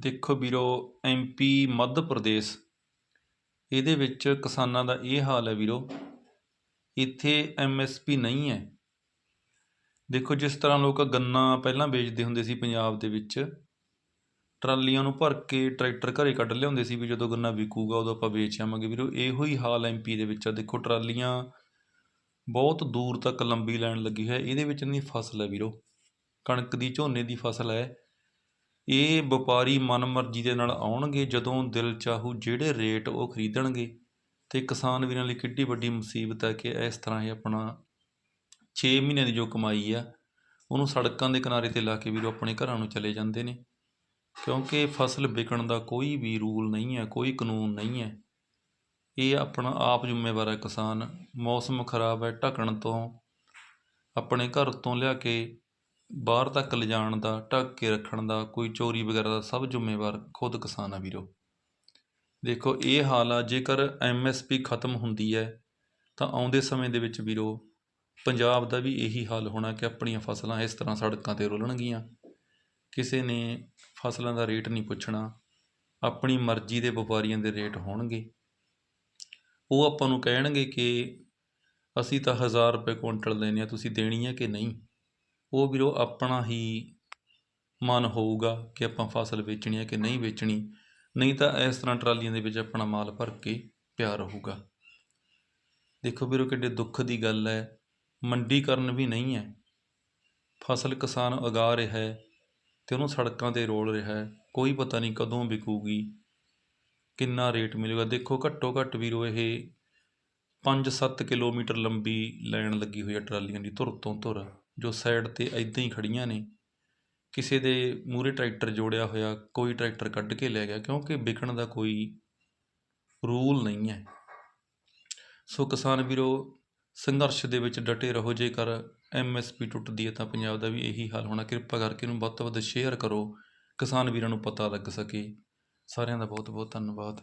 ਦੇਖੋ ਵੀਰੋ ਐਮਪੀ ਮੱਧ ਪ੍ਰਦੇਸ਼। ਇਹਦੇ ਵਿੱਚ ਕਿਸਾਨਾਂ ਦਾ ਇਹ ਹਾਲ ਹੈ ਵੀਰੋ, ਇੱਥੇ ਐਮਐਸਪੀ ਨਹੀਂ ਹੈ। ਦੇਖੋ, ਜਿਸ ਤਰ੍ਹਾਂ ਲੋਕ ਗੰਨਾ ਪਹਿਲਾਂ ਵੇਚਦੇ ਹੁੰਦੇ ਸੀ ਪੰਜਾਬ ਦੇ ਵਿੱਚ, ਟਰਾਲੀਆਂ ਨੂੰ ਭਰ ਕੇ ਟਰੈਕਟਰ ਘਰੇ ਕੱਢ ਲਿਆਉਂਦੇ ਸੀ ਵੀ ਜਦੋਂ ਗੰਨਾ ਵਿਕੂਗਾ ਉਦੋਂ ਆਪਾਂ ਵੇਚ ਆਵਾਂਗੇ। ਵੀਰੋ, ਇਹੋ ਹੀ ਹਾਲ ਐਮਪੀ ਦੇ ਵਿੱਚ ਆ। ਦੇਖੋ, ਟਰਾਲੀਆਂ ਬਹੁਤ ਦੂਰ ਤੱਕ ਲੰਬੀ ਲਾਈਨ ਲੱਗੀ ਹੈ। ਇਹਦੇ ਵਿੱਚ ਨਹੀਂ ਫਸਲ ਹੈ ਵੀਰੋ, ਕਣਕ ਦੀ, ਝੋਨੇ ਦੀ ਫਸਲ ਹੈ। ਇਹ ਵਪਾਰੀ ਮਨਮਰਜ਼ੀ ਦੇ ਨਾਲ ਆਉਣਗੇ ਜਦੋਂ ਦਿਲ ਚਾਹੂ ਜਿਹੜੇ ਰੇਟ ਉਹ ਖਰੀਦਣਗੇ। ਤੇ ਕਿਸਾਨ ਵੀਰਾਂ ਲਈ ਕਿੱਡੀ ਵੱਡੀ ਮੁਸੀਬਤ ਹੈ ਕਿ ਇਸ ਤਰ੍ਹਾਂ ਇਹ ਆਪਣਾ 6 ਮਹੀਨੇ ਦੀ ਜੋ ਕਮਾਈ ਆ, ਉਹਨੂੰ ਸੜਕਾਂ ਦੇ ਕਿਨਾਰੇ ਤੇ ਲਾ ਕੇ ਵੀਰੋ ਆਪਣੇ ਘਰਾਂ ਨੂੰ ਚਲੇ ਜਾਂਦੇ ਨੇ। ਕਿਉਂਕਿ ਫਸਲ ਵਿਕਣ ਦਾ ਕੋਈ ਵੀ ਰੂਲ ਨਹੀਂ ਹੈ, ਕੋਈ ਕਾਨੂੰਨ ਨਹੀਂ ਹੈ। ਇਹ ਆਪਣਾ ਆਪ ਜ਼ਿੰਮੇਵਾਰ ਹੈ ਕਿਸਾਨ। ਮੌਸਮ ਖਰਾਬ ਹੈ, ਢਕਣ ਤੋਂ ਆਪਣੇ ਘਰ ਤੋਂ ਲਿਆ ਕੇ ਬਾਹਰ ਤੱਕ ਲਿਜਾਣ ਦਾ, ਢੱਕ ਕੇ ਰੱਖਣ ਦਾ, ਕੋਈ ਚੋਰੀ ਵਗੈਰਾ ਦਾ ਸਭ ਜ਼ਿੰਮੇਵਾਰ ਖੁਦ ਕਿਸਾਨ ਆ ਵੀਰੋ। ਦੇਖੋ, ਇਹ ਹਾਲ ਆ, ਜੇਕਰ ਐਮਐਸਪੀ ਖਤਮ ਹੁੰਦੀ ਹੈ, ਤਾਂ ਆਉਂਦੇ ਸਮੇਂ ਦੇ ਵਿੱਚ ਵੀਰੋ, ਪੰਜਾਬ ਦਾ ਵੀ ਇਹੀ ਹਾਲ ਹੋਣਾ ਕਿ ਆਪਣੀਆਂ ਫਸਲਾਂ ਇਸ ਤਰ੍ਹਾਂ ਸੜਕਾਂ ਤੇ ਰੁਲਣਗੀਆਂ। ਕਿਸੇ ਨੇ ਫਸਲਾਂ ਦਾ ਰੇਟ ਨਹੀਂ ਪੁੱਛਣਾ, ਆਪਣੀ ਮਰਜ਼ੀ ਦੇ ਵਪਾਰੀਆਂ ਦੇ ਰੇਟ ਹੋਣਗੇ। ਉਹ ਆਪਾਂ ਨੂੰ ਕਹਿਣਗੇ ਕਿ ਅਸੀਂ ਤਾਂ 1000 ਰੁਪਏ ਕੁਇੰਟਲ ਲੈਨੇ ਆ ਤੁਸੀਂ ਦੇਣੀ ਹੈ ਕਿ ਨਹੀਂ? ਉਹ ਵੀਰੋ ਆਪਣਾ ਹੀ ਮਨ ਹੋਊਗਾ ਕਿ ਆਪਾਂ ਫਸਲ ਵੇਚਣੀ ਹੈ ਕਿ ਨਹੀਂ ਵੇਚਣੀ, ਨਹੀਂ ਤਾਂ ਇਸ ਤਰ੍ਹਾਂ ਟਰਾਲੀਆਂ ਦੇ ਵਿੱਚ ਆਪਣਾ ਮਾਲ ਭਰ ਕੇ ਪਿਆ ਰਹੂਗਾ। ਦੇਖੋ ਵੀਰੋ ਕਿੱਡੇ ਦੁੱਖ ਦੀ ਗੱਲ ਹੈ, ਮੰਡੀਕਰਨ ਵੀ ਨਹੀਂ ਹੈ। ਫਸਲ ਕਿਸਾਨ ਉਗਾ ਰਿਹਾ ਹੈ ਤੇ ਉਹਨੂੰ ਸੜਕਾਂ ਤੇ ਰੋਲ ਰਿਹਾ ਹੈ, ਕੋਈ ਪਤਾ ਨਹੀਂ ਕਦੋਂ ਵਿਕੂਗੀ, ਕਿੰਨਾ ਰੇਟ ਮਿਲੇਗਾ। ਦੇਖੋ ਘੱਟੋ ਘੱਟ ਵੀਰੋ ਇਹ 5-7 ਕਿਲੋਮੀਟਰ ਲੰਬੀ ਲਾਈਨ ਲੱਗੀ ਹੋਈ ਹੈ ਟਰਾਲੀਆਂ ਦੀ, ਧੁਰ ਤੋਂ ਧੁਰ। ਜੋ ਸਾਈਡ ਤੇ ਇੱਦਾਂ ਹੀ ਖੜੀਆਂ ਨੇ, ਕਿਸੇ ਦੇ ਮੂਹਰੇ ਟਰੈਕਟਰ ਜੋੜਿਆ ਹੋਇਆ, ਕੋਈ ਟਰੈਕਟਰ ਕੱਢ ਕੇ ਲੈ ਗਿਆ, ਕਿਉਂਕਿ ਵਿਕਣ ਦਾ ਕੋਈ ਰੂਲ ਨਹੀਂ ਹੈ। ਸੋ ਕਿਸਾਨ ਵੀਰੋ, ਸੰਘਰਸ਼ ਦੇ ਵਿੱਚ ਡਟੇ ਰਹੋ, ਜੇਕਰ ਐਮਐਸਪੀ ਟੁੱਟਦੀ ਹੈ ਤਾਂ ਪੰਜਾਬ ਦਾ ਵੀ ਇਹੀ ਹਾਲ ਹੋਣਾ। ਕਿਰਪਾ ਕਰਕੇ ਇਹਨੂੰ ਵੱਧ ਤੋਂ ਵੱਧ ਸ਼ੇਅਰ ਕਰੋ, ਕਿਸਾਨ ਵੀਰਾਂ ਨੂੰ ਪਤਾ ਲੱਗ ਸਕੇ। ਸਾਰਿਆਂ ਦਾ ਬਹੁਤ ਬਹੁਤ ਧੰਨਵਾਦ।